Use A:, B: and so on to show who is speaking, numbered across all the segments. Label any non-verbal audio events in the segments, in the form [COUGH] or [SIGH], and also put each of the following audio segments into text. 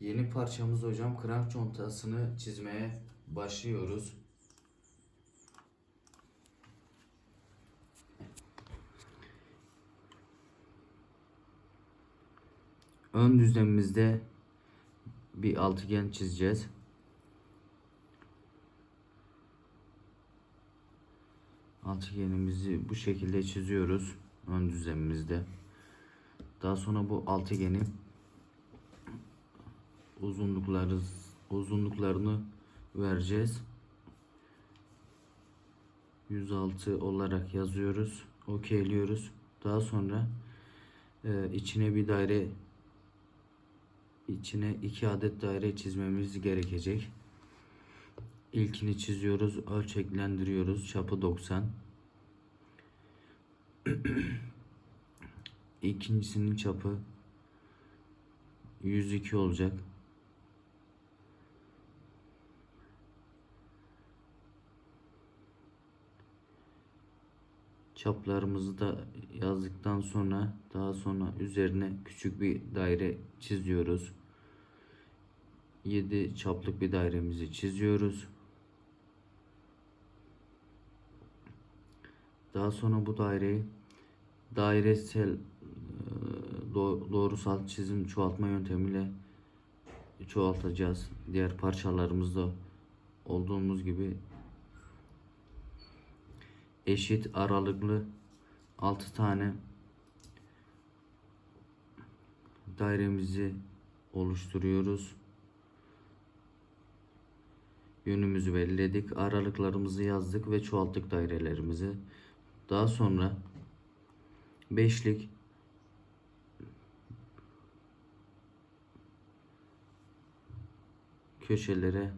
A: Yeni parçamız hocam krank contasını çizmeye başlıyoruz. Ön düzlemimizde bir altıgen çizeceğiz. Altıgenimizi bu şekilde çiziyoruz ön düzlemimizde. Daha sonra bu altıgenin uzunlukları uzunluklarını vereceğiz. 106 olarak yazıyoruz. Okeyliyoruz. Daha sonra e, içine bir daire içine iki adet daire çizmemiz gerekecek. İlkini çiziyoruz, ölçeklendiriyoruz. Çapı 90. [CLEARS THROAT] İkincisinin çapı 102 olacak. Çaplarımızı da yazdıktan sonra daha sonra üzerine küçük bir daire çiziyoruz. 7 çaplık bir dairemizi çiziyoruz. Daha sonra bu daireyi dairesel e, do- doğrusal çizim çoğaltma yöntemiyle çoğaltacağız. Diğer parçalarımızda olduğumuz gibi eşit aralıklı 6 tane dairemizi oluşturuyoruz. Yönümüzü belirledik. Aralıklarımızı yazdık ve çoğalttık dairelerimizi. Daha sonra beşlik köşelere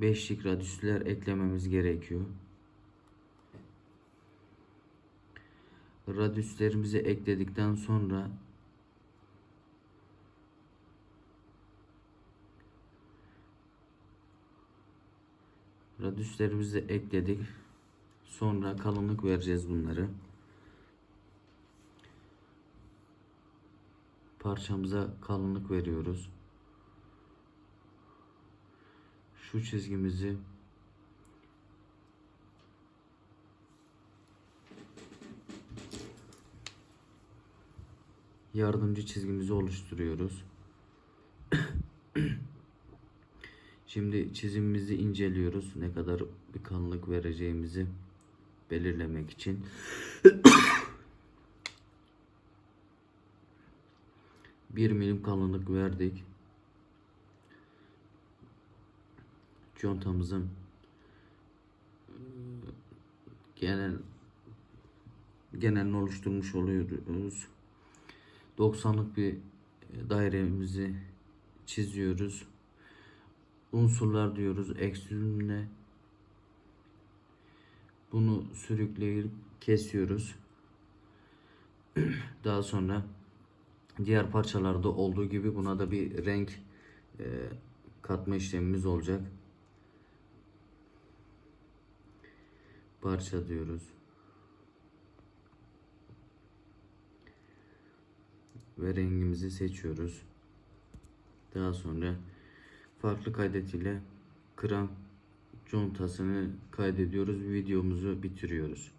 A: beşlik radüsler eklememiz gerekiyor. Radüslerimizi ekledikten sonra radüslerimizi ekledik. Sonra kalınlık vereceğiz bunları. Parçamıza kalınlık veriyoruz. Şu çizgimizi yardımcı çizgimizi oluşturuyoruz. [CLEARS THROAT] Şimdi çizimimizi inceliyoruz. Ne kadar bir kalınlık vereceğimizi belirlemek için. [CLEARS THROAT] Bir milim kalınlık verdik. Contamızın e, genel genelini oluşturmuş oluyoruz. 90'lık bir dairemizi çiziyoruz. Unsurlar diyoruz eksümle bunu sürükleyip kesiyoruz. [CLEARS THROAT] Daha sonra diğer parçalarda olduğu gibi buna da bir renk e, katma işlemimiz olacak. Parça diyoruz. Ve rengimizi seçiyoruz. Daha sonra farklı kaydet ile kran contasını kaydediyoruz. Videomuzu bitiriyoruz.